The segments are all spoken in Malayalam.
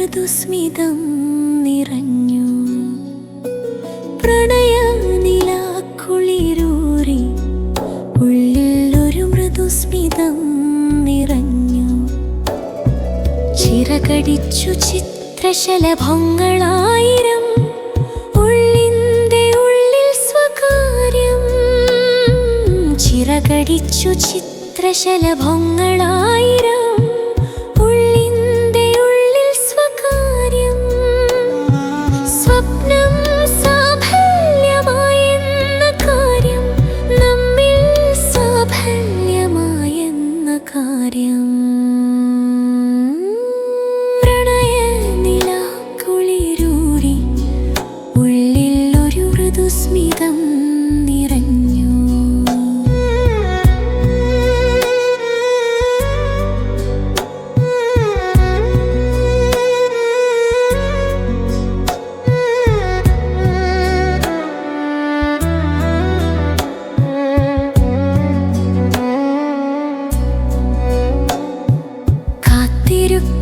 മൃദുസ്മിതം നിറഞ്ഞു. പ്രണയനിലാക്കുളിരൂറി ഉള്ളിലൊരു മൃദുസ്മിതം നിറഞ്ഞു. ചിറകടിച്ചു ചിത്രശലഭങ്ങളായിരം ഉള്ളിന്റെ ഉള്ളിൽ സ്വകാര്യം. ചിറകടിച്ചു ചിത്രശലഭങ്ങളായിരം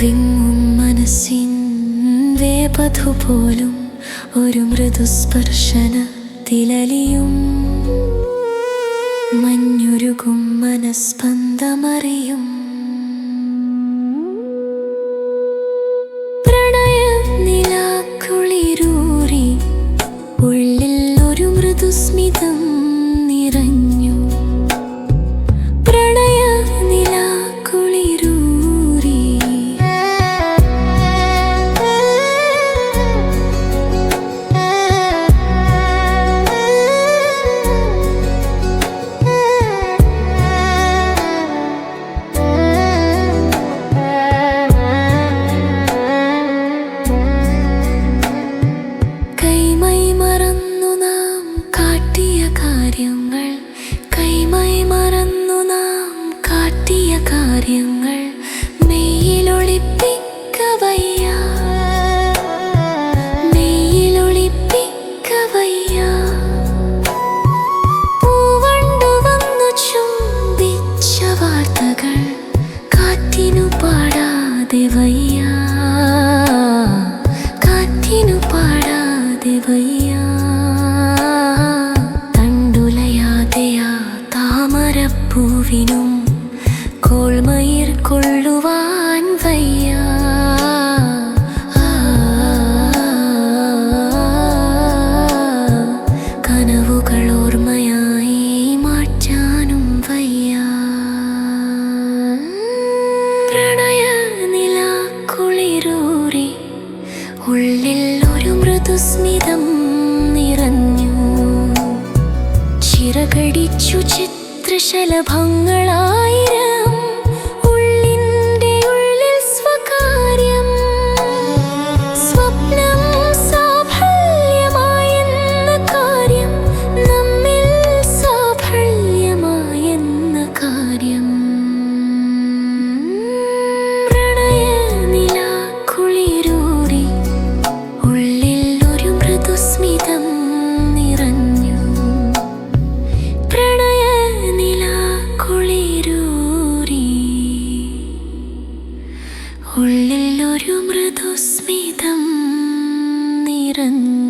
വിങ്ങും മനസ്സിൻ വേപഥു പോലും ഒരു മൃദുസ്പർശന തിലലിയും മഞ്ഞുരുകും മനസ്പന്ദമറിയും. പ്രണയനിലാക്കുളിരൂറി ഉള്ളിൽ ഒരു മൃദുസ്മിതം വയ്യ. കനവുകൾ മാറ്റാനും വയ്യ. ഉള്ളിൽ ഒരു നിറഞ്ഞു. ചിറകടിച്ചു ചിത്രശലഭങ്ങളായിരം കാര്യം. ഉള്ളിൽ ഒരു മൃദുസ്മിതം നിറഞ്ഞു.